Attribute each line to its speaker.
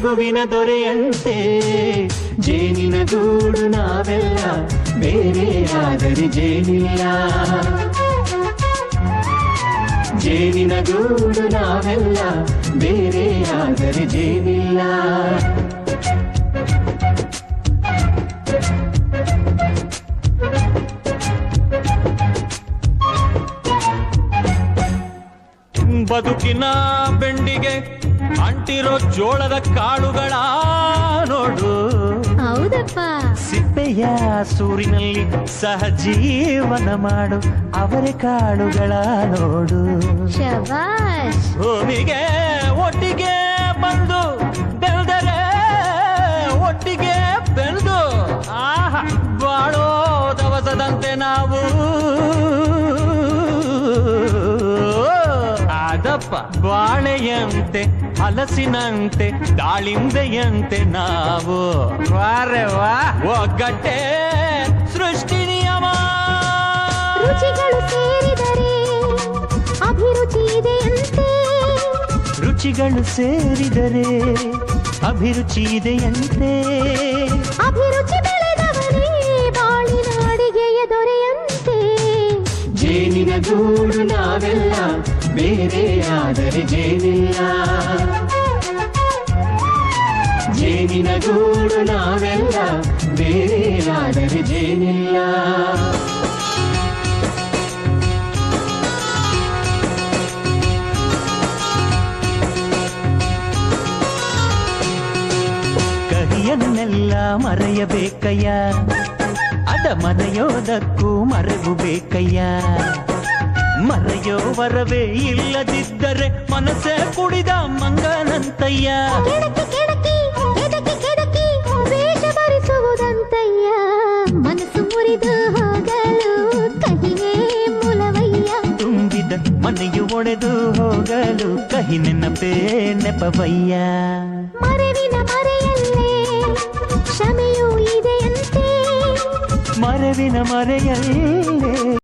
Speaker 1: ನಗುವಿನ ದೊರೆಯಂತೆ. ಜೇನಿನ ಗೂಡು ನಾವೆಲ್ಲ ಬೇರೆಯಾದರೆ ಜೇನಿಲ್ಲ. ಜೇನಿನ ಗೂಡು ನಾವೆಲ್ಲ ಬೇರೆಯಾದರೆ ಜೇನಿಲ್ಲ. ಬದುಕಿನ ಬೆಂಡಿಗೆ ಅಂಟಿರೋ ಜೋಳದ ಕಾಳುಗಳ ನೋಡು.
Speaker 2: ಹೌದಪ್ಪ.
Speaker 1: ಸಿಪ್ಪೆಯ ಸೂರಿನಲ್ಲಿ ಸಹಜೀವನ ಮಾಡು. ಅವರೆ ಕಾಳುಗಳ ನೋಡು.
Speaker 2: ಶಬಾಷ್.
Speaker 1: ಭೂಮಿಗೆ ಅದಪ್ಪ ಬಾಳೆಯಂತೆ ಹಲಸಿನಂತೆ ದಾಳಿಂಬೆಯಂತೆ ನಾವು. ವಾರೆ ವಾ. ಒಗ್ಗಟ್ಟೆ ಸೃಷ್ಟಿ ನಿಯಮ
Speaker 2: ರುಚಿಗಳು ಸೇರಿದರೆ ಅಭಿರುಚಿ ಇದೆಯಂತೆ.
Speaker 1: ರುಚಿಗಳು ಸೇರಿದರೆ ಅಭಿರುಚಿ ಇದೆಯಂತೆ.
Speaker 2: ಅಭಿರುಚಿ ಬೆಳೆದವನೇ ಬಾಳಿನ ಅಡಿಗೆಯ ದೊರೆಯಂತೆ.
Speaker 1: ಜೇನಿನ ಗೂಡು ನಾವೆಲ್ಲ ಬೇರೆಯಾದರೆ ಜೇನಿಲ್ಲ ಜೇನಿನ ಗೂಡು ನಾವೆಲ್ಲ ಬೇರೆಯಾದರೆ ಜೇನಿಲ್ಲ ಕಹಿಯನ್ನೆಲ್ಲ ಮರೆಯಬೇಕಯ್ಯ. ಅದ ಮರೆಯೋದಕ್ಕೂ ಮರೆವು ಬೇಕಯ್ಯ. ಮರೆಯೋ ವರವೇ ಇಲ್ಲದಿದ್ದರೆ ಮನಸ್ಸೇ ಕುಡಿದ ಮಂಗನಂತಯ್ಯ
Speaker 2: ಕೆಡಕಿ ಕೆಡಕಿ ಕೆಡಕಿ ಕೆಡಕಿ ವೇಷ ಭರಿಸುವುದಂತಯ್ಯ ಮನಸ್ಸು ಮುರಿದು ಹೋಗಲು ಕಹಿಯೇ ಮೂಲವಯ್ಯ
Speaker 1: ತುಂಬಿದ ಮನೆಯು ಒಡೆದು ಹೋಗಲು ಕಹಿ ನೆನಪೇ ನೆಪವಯ್ಯ
Speaker 2: ಮರೆವಿನ ಮರೆಯಲ್ಲೇ ಕ್ಷಮೆಯೂ ಇದೆಯಂತೆ
Speaker 1: ಮರವಿನ ಮರೆಯಲ್ಲೇ